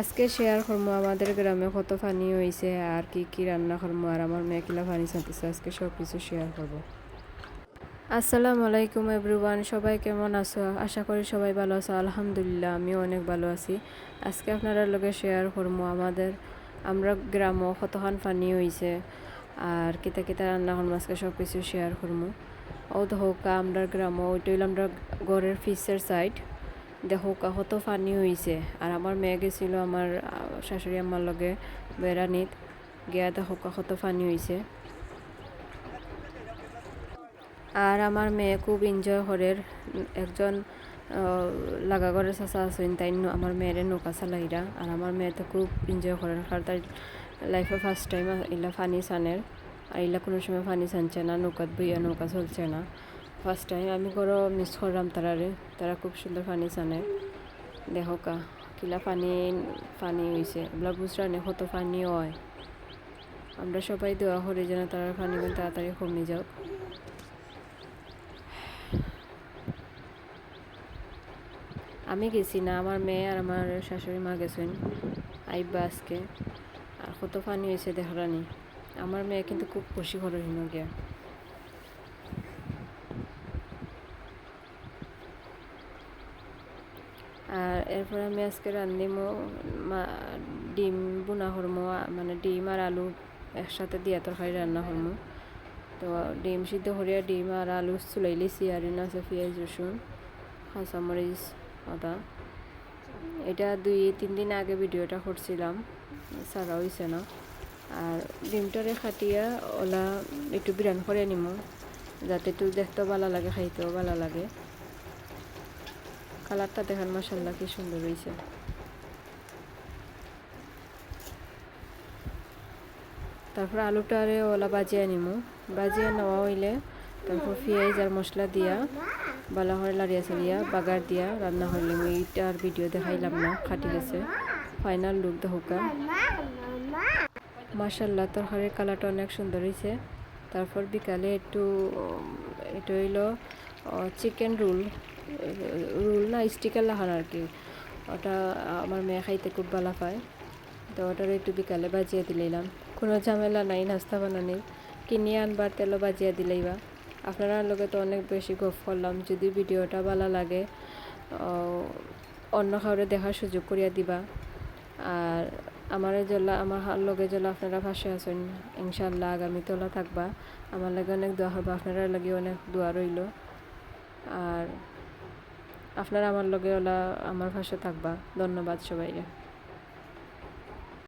আজকে শেয়ার করব আমাদের গ্রামে কত পানি হয়েছে আর কি কি রান্না করব আর আমার মেয়ে কিলা পানি আজকে সব কিছু শেয়ার করব। আসসালামু আলাইকুম এভরিওয়ান, সবাই কেমন আছো? আশা করি সবাই ভালো আছো, আলহামদুলিল্লাহ, আমিও অনেক ভালো আছি। আজকে আপনারা লগে শেয়ার করব আমাদের, আমরা গ্রামও কতখান পানি হয়েছে আর কিতা কিতা রান্না করব আজকে সব কিছু শেয়ার করব ও দেখোকা আমরা গ্রামও, ওইটা আমরা ঘরের ফিসের সাইড দেখোকা কত ফানি হয়েছে আর আমার মেয়ে গেছিল আমার শাশুড়ি আমার লগে বেড়ানিত, গিয়া দেখোকা কত ফানি হয়েছে আর আমার মেয়ে খুব এনজয় করে। একজন লাগা ঘরের চাচা আছেন, তাই আমার মেয়েরে নৌকা চালাইরা। আর আমার মেয়ে তো খুব এনজয় করেন, কারণ তার লাইফে ফার্স্ট টাইম এলা ফানি সানের। আর এলা কোনো সময় ফানি সানছে না, নৌকাত বইয়া নৌকা চলছে না। ফার্স্ট টাইম আমি করো মিস করলাম তারারে। তারা খুব সুন্দর ফানি সানে দেখো কা, কিলা পানি পানি হয়েছে এগুলা বুঝরা নে কত পানি হয়। আমরা সবাই দোয়া করি যেন তারা পানি তাড়াতাড়ি কমে যাক। আমি গেছি না, আমার মেয়ে আর আমার শাশুড়ি মা গেছেন। আইবা আজকে। আর কত পানি হয়েছে দেখারানি আমার মেয়ে কিন্তু খুব খুশি করে হিনো গিয়া। আর এরপর আমি আজকে রান্ধিমো ডিম বোনা হরমো মানে ডিম আর আলু একসাথে দিয়া তরকারি রান্না হরমো। তো ডিম সিদ্ধ করিয়া ডিম আর আলু চুলাই লিছি, আর আছে পেঁয়াজ, রসুন, কাঁচামরিচ, আদা। এটা দুই, তিন দিন আগে ভিডিওটা করছিলাম সারা হয়েছে না। আর ডিমটারে খাটিয়া ওলা একটু বিরান করে নিমো, যাতে একটু দেখতেও ভালো লাগে, খাইতেও ভালো লাগে। কালারটা দেখার মাসাল্লাহ কি সুন্দর হয়েছে। তারপর আলুটারে ওলা বাজিয়ে নিমু। বাজিয়ে নেওয়া হইলে তারপর পেঁয়াজ আর মশলা দিয়া, বালা করে লাড়িয়া সারিয়া বাগার দিয়া রান্না করলে এইটা আর ভিডিও দেখাইলাম না, খাটি গেছে। ফাইনাল লুক দেহুকা মাসাল্লাহ তরকারির কালারটা অনেক সুন্দর হয়েছে তারপর বিকালে একটু এটা হইল চিকেন রোল রোল না, স্টিকার লাগান আর কি। ওটা আমার মেয়ে খাইতে খুব ভালো পায়। তো ওটার একটু বিকালে বাজিয়ে দিলাম। কোনো ঝামেলা নাই, নাস্তা বানানির কিনে আনবার তেলও বাজিয়ে দিলেইবা আপনারা লগে তো অনেক বেশি গপ করলাম। যদি ভিডিওটা ভালো লাগে অন্য কাউরে দেখার সুযোগ করিয়া দিবা। আর আমার জলা, আমার লগে জলা আপনারা পাশে আছেন, ইনশাল্লাহ আগামী তোলা থাকবা। আমার লাগে অনেক দোয়া হবে, আপনারা লাগে অনেক দোয়া রইল। আর আপনারা আমার লগে ওলা আমার ভাষা থাকবা। ধন্যবাদ সবাইকে।